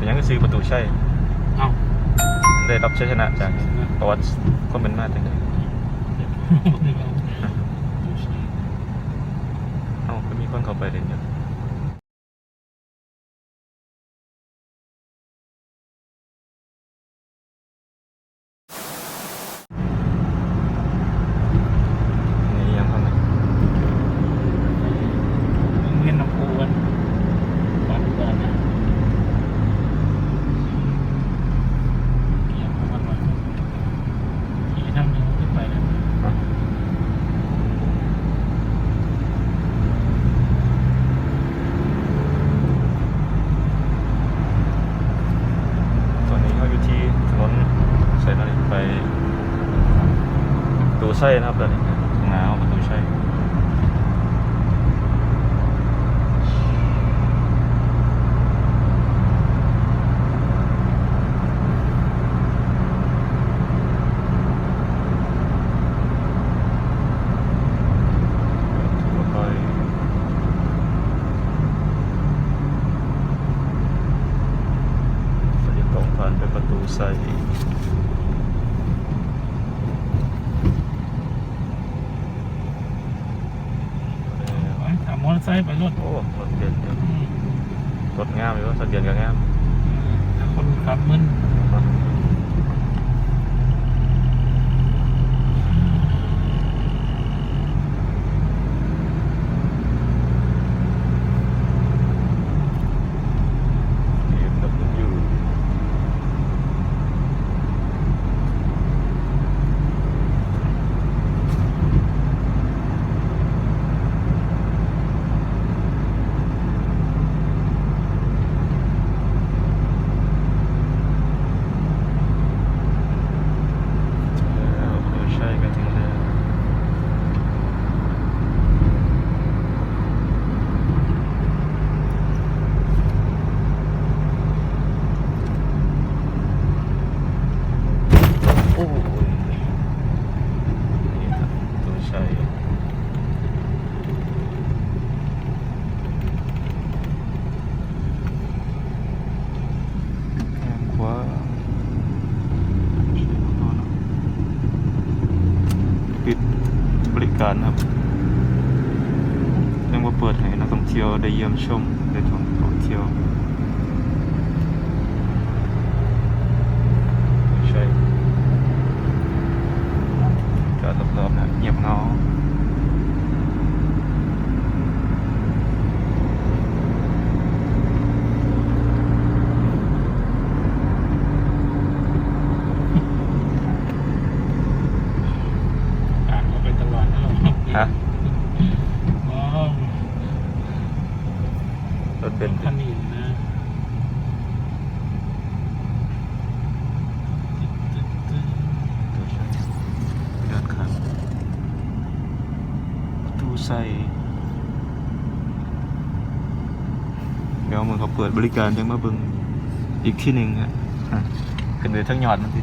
เป็นหยังก็ซื้อประตูใช่เอ้าได้รับชัยชนะจากประวัติความเป็นมาจังไดเอ้าก็มีคนเข้าไปเล่นอยู่นี่ยังทำไง เงินน้ำปูกันบ้านก่อนนะเกี่ยวกับมันหน่อยขี่ทางหนึงขึ้นไปแล้ว ตอนนี้เขาอยู่ที่ถนนใส่นาฬิไปประตู ใช่นะครับตอนนี้ข้างน้าเอาประตูใช่แล้วก็สลิปตรงผ่านไปประตูใส่ ไป ถามมอเตอร์ไซค์ไปรถโอ้รถเบียนเยอะอืมรถงามอยู่ว่าสักเดือนก็งามถ้าคนขับมึน เอ็มดับยูแล้วประตูใช่ก็ถึงแล้ว โอ้ยนี่ครับตัวใช่แข้งขวา ปิดบริการครับยังว่าเปิดให้นักท่องเที่ยวได้เยี่ยมชมได้ท่องเที่ยว ใช่ จอดรอบๆนะเงียบเหงาๆอ่านก็ไปตลอดแล้ว ฮะ อ๋อ รถเบนซ์คันนี้นะตัวใช่ยอดครับประตูใส่เดี๋ยวมึงเขาเปิดบริการจังมาเบิ่งอีกที่หนึ่งฮะอะขึ้นไปทั้งยอดมันติ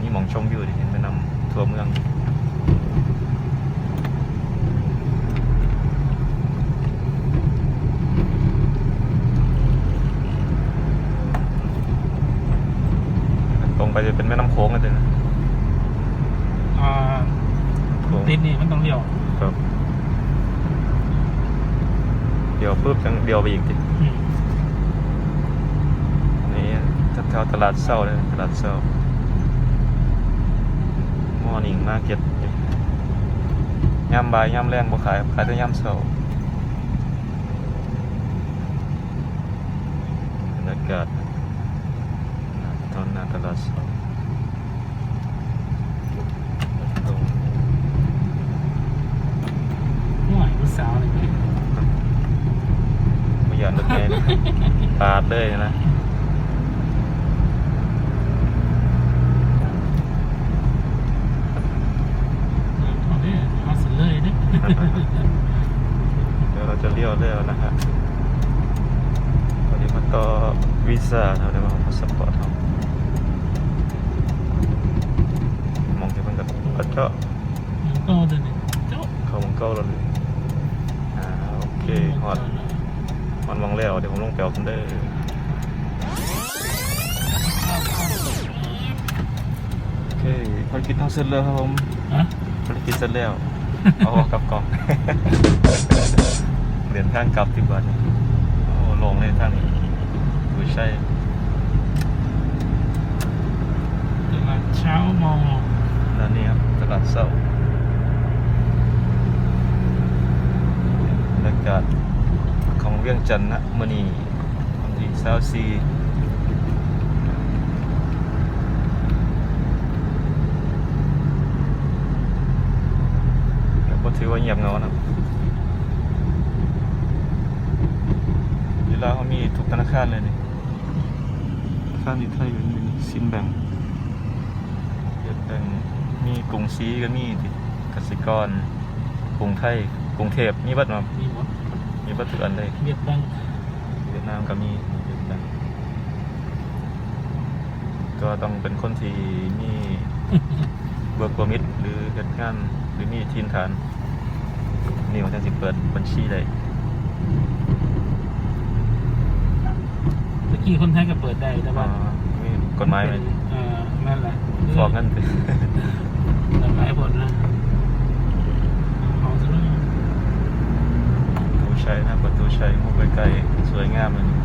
นี่หมองชมอยู่ดิเห็นไปนำทั่วเมือง ไปจะเป็นแม่น้ำโค้งกันเลยนะอ่าโค้งติดนี่มันต้องเลี้ยวครับ เดี๋ยวปุ๊บจังเดียวไปอีกทีอืมนี่แถวๆตลาดเศร้าเลยตลาดเศร้ามอร์นิ่งมาร์เก็ตย่ำบ่ายย่ำแรงบ่ขายขายแต่ย่ำเศร้าบรรยากาศ ตอนหน้าตลาดเศร้าตรงห่วยผู้สาวเลยไม่อยากรถแม่ปาดเลยนะเอาเด้อเอาสิเลยเด้อเดี๋ยวเราจะเลี้ยวแล้วนะฮะตอนนี้มันก็วีซ่าเท่าเดิมของพาสปอร์ตเรา เจาะก็เดินเลเจ้าเขมังเก้าแล้เลยอ่าโอเคฮอดมันวังแล้วเดี๋ยวผมลงแปลวผมได้โอเคภารกินท้องเสร็จแล้วครับผมภารกินเสร็จแล้วเอากลับกองเดินทางกลับที่บ้านโอ้ลงเลยทางนี้ดูใช่ตลาเช้ามอง แล้วนี่ครับตลาดเศร้าบรรยากาศของเวียงจันทร์นะมือนีวันที่เศร้าซีก็ถือว่าเงียบเงานะเวลาเขามีทุกธนาคารเลยนี่ธนาคารที่ไทยเป็นสินแบ่งเดี๋ยวเป็น มีกรุงศรีก็มีติกสิกร กรุงไทย กรุงเทพมีบัตรมามีหมดมีบัตรทุกอันเลย เวียดดังเวียดนามก็มีเวียดนามก็ต้องเป็นคนที่มีเวิร์ก r m มิ t หรือเหตุงานหรือมีทีนฐาน นี่มันจะสิเปิดบัญชีได้เมื่อกี้คนไทยก็เปิดได้แต่ว่าอ่ามีกฎหมายไหมเออนั่นแหละ ฟอกเงินไปกฎ หมายผลนะเอาซะแล้วประตูชัยนะประตูชัยมุกไกลๆสวยงามเลยนี่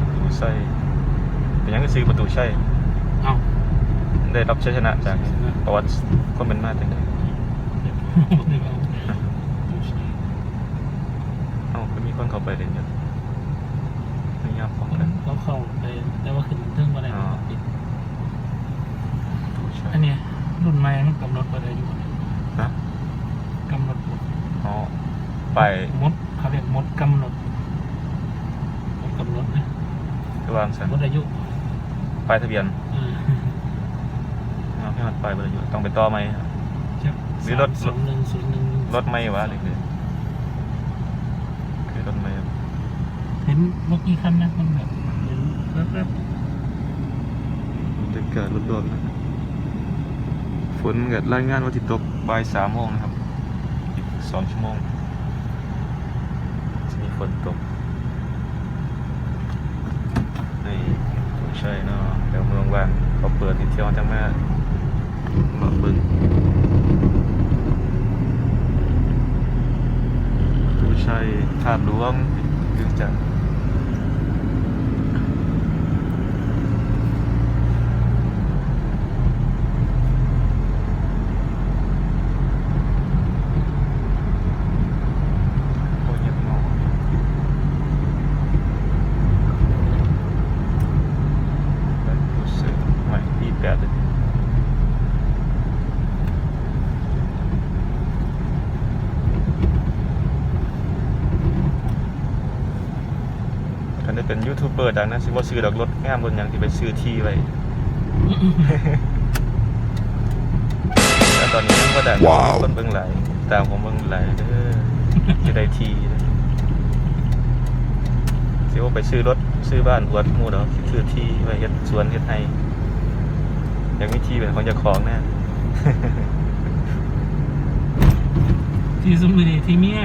ประตูชัยเป็นยังก็ซื้อประตูชัยเอาได้รับชัยชนะจากประวัติคนเป็นมาจังไดเอ้า ก็มีคนเข้าไปเล่นอยู่ไม่ยามป้องกันเขาเข้าไปแต่ว่าขึ้นถึงมาได้อ๋อปิดประตูชัยอันเนี้ยรุ่นใหม่มันกำหนดมาได้อยู่นะกำหนดอ๋อไปมดเขาเรียกมดกำหนดมดกำหนดนะที่วางสันมดอายุป้ายทะเบียนเออเอาให้มันป้ายบรรยุต้องไปต่อไหมครับจักหรือรถสองหนึ่งศูนย์หนึ่ง รถไม่วะหรือคือ คือรถไม่ครับเห็นรถกี่คันนะมันแบบเห็นแป๊บบรรยากาศรถๆนะฝนกับรายงานว่าที่ตกบ่ายสามโมงนะครับอีกสองชั่วโมงจะมีฝนตกนี่ใช่เนาะเดี๋ยวเมืองว่างเขาเปิดที่เที่ยวจังแม่มาเบึงผู้ ชัยถาดหลวงถึงจะ โอ้ยเงียบเงาแล้วรู้สึกใหม่ที่แปดเลยคัน ได้เป็นยูทูบเบอร์ดังนะสิว่าซื้อดอกรถงามบนอย่างที่ไปซื้อที่ไว้แต่ตอนนี้มันก็ดังว้าว คนเบิ่งหลายตามผมเบิ่งหลายเด้อจะได้ทีเด้อสิว่าไปซื้อรถซื้อบ้านอวดหมู่เนาะสิซื้อที่ไว้เฮ็ดสวนเฮ็ดไร่อยากมีที่เป็นของเจ้าของแน่ ที่สมุนีที่เมีย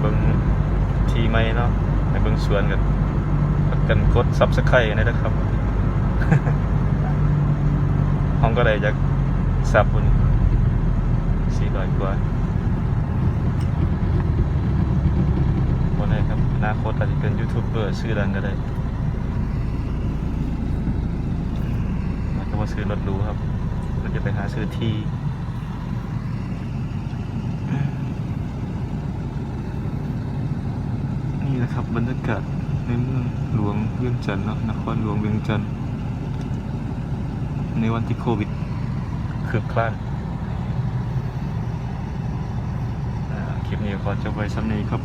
เลยอยากเบิ่งที่ใหม่เนาะให้เบิ่งสวนกันกกันกด Subscribe กันได้นะครับห้องก็ได้อยากซับพุ่น400กว่าบ่แน่ครับอนาคตอาจจะเป็นยูทูบเบอร์ชื่อดังก็ได้มันก็ว่าซื้อรถรู้ครับ มันจะไปหาซื้อที่ นี่นะครับบรรยากาศในเมืองหลวงเวียงจันทร์นะนครหลวงเวียงจันทร์ในวันที่โควิดคืบคลานอ่าคลิปนี้ขอจบไว้ซ้ำนี้ครับ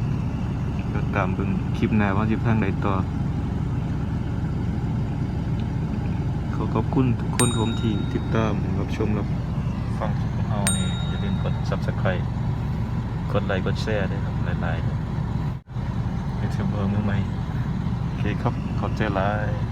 ก็ตามเบิ่งคลิปหน้าว่าจะทางไหนต่อ ขอขอบคุณทุกคนผมที่ติดตามรับชมรับฟังคลิปของเรานี่อย่าลืมกด subscribe กดไลค์กดแชร์ด้วยครับหลายๆ ยูทูบเบอร์มือใหม่เครับขอบใจหลาย